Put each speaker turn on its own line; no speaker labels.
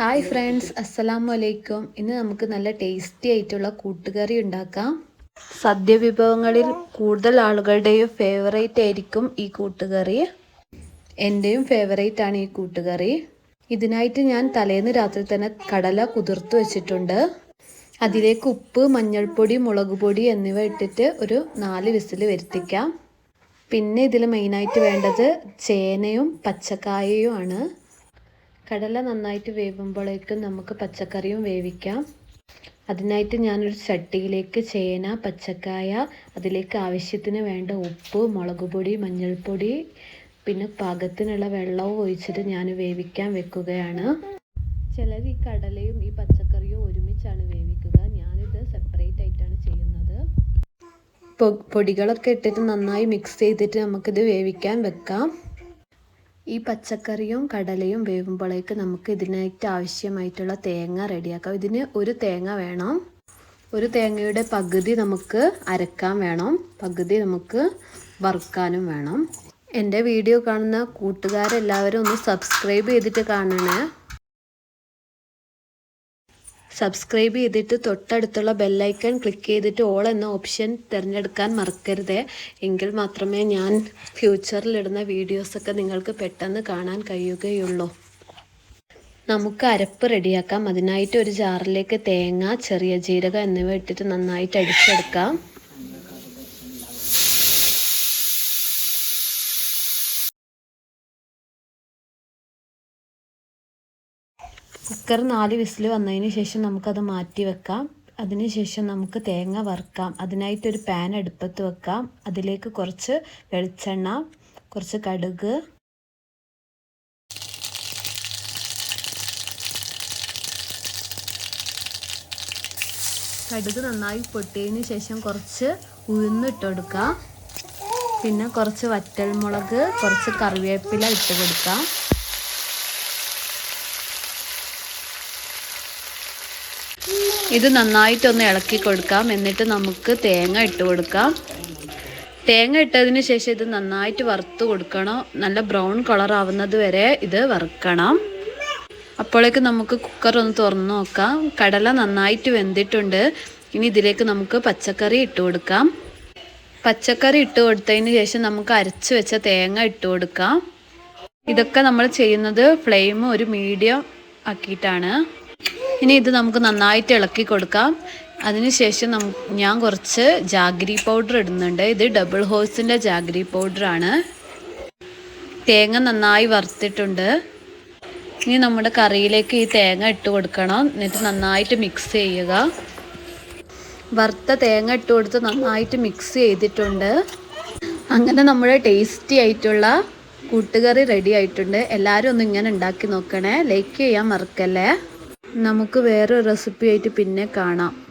Hi friends അസ്സലാമു അലൈക്കും ഇന്ന് നമുക്ക് നല്ല ടേസ്റ്റി ആയിട്ടുള്ള കൂട്ടുകറി ഉണ്ടാക്കാം. സദ്യ വിഭവങ്ങളിൽ കൂടുതൽ ആളുകളുടെയും ഫേവറേറ്റ് ആയിരിക്കും ഈ കൂട്ടുകറി. എന്റെയും ഫേവറേറ്റ് ആണ് ഈ കൂട്ടുകറി. ഇതിനായിട്ട് ഞാൻ തലേന്ന് രാത്രി തന്നെ കടല കുതിർത്ത് വെച്ചിട്ടുണ്ട്. അതിലേക്ക് ഉപ്പ് മഞ്ഞൾപ്പൊടി മുളക് പൊടി എന്നിവ ഇട്ടിട്ട് ഒരു നാല് വിസിൽ വരുത്തിക്കാം. പിന്നെ ഇതിൽ മെയിനായിട്ട് വേണ്ടത് ചേനയും പച്ചക്കായയും ആണ്. കടല നന്നായിട്ട് വേവുമ്പോഴേക്കും നമുക്ക് പച്ചക്കറിയും വേവിക്കാം. അതിനായിട്ട് ഞാനൊരു ചട്ടിയിലേക്ക് ചേന പച്ചക്കായ അതിലേക്ക് ആവശ്യത്തിന് വേണ്ട ഉപ്പ് മുളക് പൊടി മഞ്ഞൾപ്പൊടി പിന്നെ പാകത്തിനുള്ള വെള്ളവും ഒഴിച്ചിട്ട് ഞാൻ വേവിക്കാൻ വെക്കുകയാണ്. ചിലർ ഈ കടലയും ഈ പച്ചക്കറിയും ഒരുമിച്ചാണ് വേവിക്കുക. ഞാനിത് സെപ്പറേറ്റ് ആയിട്ടാണ് ചെയ്യുന്നത്. പൊടികളൊക്കെ ഇട്ടിട്ട് നന്നായി മിക്സ് ചെയ്തിട്ട് നമുക്കിത് വേവിക്കാൻ വെക്കാം. ഈ പച്ചക്കറിയും കടലയും വേവുമ്പോഴേക്ക് നമുക്ക് ഇതിനായിട്ട് ആവശ്യമായിട്ടുള്ള തേങ്ങ റെഡിയാക്കാം. ഇതിന് ഒരു തേങ്ങ വേണം. ഒരു തേങ്ങയുടെ പകുതി നമുക്ക് അരക്കാൻ വേണം. പകുതി നമുക്ക് വറുക്കാനും വേണം. എന്റെ വീഡിയോ കാണുന്ന കൂട്ടുകാരെല്ലാവരും ഒന്ന് സബ്സ്ക്രൈബ് ചെയ്തിട്ട് കാണണേ. സബ്സ്ക്രൈബ് ചെയ്തിട്ട് തൊട്ടടുത്തുള്ള ബെല്ലൈക്കൺ ക്ലിക്ക് ചെയ്തിട്ട് ഓൾ എന്ന ഓപ്ഷൻ തിരഞ്ഞെടുക്കാൻ മറക്കരുത്. എങ്കിൽ മാത്രമേ ഞാൻ ഫ്യൂച്ചറിലിടുന്ന വീഡിയോസൊക്കെ നിങ്ങൾക്ക് പെട്ടെന്ന് കാണാൻ കഴിയുകയുള്ളൂ. നമുക്ക് അരപ്പ് റെഡിയാക്കാം അതിനായിട്ട് ഒരു ജാറിലേക്ക് തേങ്ങ ചെറിയ ജീരകം എന്നിവ ഇട്ടിട്ട് നന്നായിട്ട് അടിച്ചെടുക്കാം. കുക്കർ നാല് വിസിൽ വന്നതിന് ശേഷം നമുക്കത് മാറ്റി വെക്കാം. അതിനുശേഷം നമുക്ക് തേങ്ങ വറുക്കാം. അതിനായിട്ടൊരു പാൻ അടുപ്പത്ത് വെക്കാം. അതിലേക്ക് കുറച്ച് വെളിച്ചെണ്ണ കുറച്ച് കടുക്. കടുക് നന്നായി പൊട്ടിയതിന് ശേഷം കുറച്ച് ഉഴുന്നിട്ട് കൊടുക്കാം. പിന്നെ കുറച്ച് വറ്റൽമുളക് കുറച്ച് കറിവേപ്പില ഇട്ട് കൊടുക്കാം. ഇത് നന്നായിട്ടൊന്ന് ഇളക്കി കൊടുക്കാം. എന്നിട്ട് നമുക്ക് തേങ്ങ ഇട്ട് കൊടുക്കാം. തേങ്ങ ഇട്ടതിന് ശേഷം ഇത് നന്നായിട്ട് വറുത്ത് കൊടുക്കണം. നല്ല ബ്രൗൺ കളർ ആവുന്നത് വരെ ഇത് വറുക്കണം. അപ്പോഴേക്ക് നമുക്ക് കുക്കർ ഒന്ന് തുറന്ന് നോക്കാം. കടല നന്നായിട്ട് വെന്തിട്ടുണ്ട്. ഇനി ഇതിലേക്ക് നമുക്ക് പച്ചക്കറി ഇട്ട് കൊടുക്കാം. പച്ചക്കറി ഇട്ട് കൊടുത്തതിന് ശേഷം നമുക്ക് അരച്ച് വെച്ച തേങ്ങ ഇട്ട് കൊടുക്കാം. ഇതൊക്കെ നമ്മൾ ചെയ്യുന്നത് ഫ്ലെയിം ഒരു മീഡിയം ആക്കിയിട്ടാണ്. ഇനി ഇത് നമുക്ക് നന്നായിട്ട് ഇളക്കി കൊടുക്കാം. അതിനുശേഷം ഞാൻ കുറച്ച് ജാഗ്രി പൗഡർ ഇടുന്നുണ്ട്. ഇത് ഡബിൾ ഹോഴ്സിന്റെ ജാഗ്രി പൗഡറാണ് തേങ്ങ നന്നായി വറുത്തിട്ടുണ്ട്. ഇനി നമ്മുടെ കറിയിലേക്ക് ഈ തേങ്ങ ഇട്ട് കൊടുക്കണം. എന്നിട്ട് നന്നായിട്ട് മിക്സ് ചെയ്യുക. വറുത്ത തേങ്ങ ഇട്ട് കൊടുത്ത് നന്നായിട്ട് മിക്സ് ചെയ്തിട്ടുണ്ട്. അങ്ങനെ നമ്മുടെ ടേസ്റ്റി ആയിട്ടുള്ള കൂട്ടുകറി റെഡി ആയിട്ടുണ്ട്. എല്ലാവരും ഒന്ന് ഇങ്ങനെ ഉണ്ടാക്കി നോക്കണേ. ലൈക്ക് ചെയ്യാൻ മറക്കല്ലേ? നമുക്ക് വേറൊരു റെസിപ്പി ആയിട്ട് പിന്നെ കാണാം.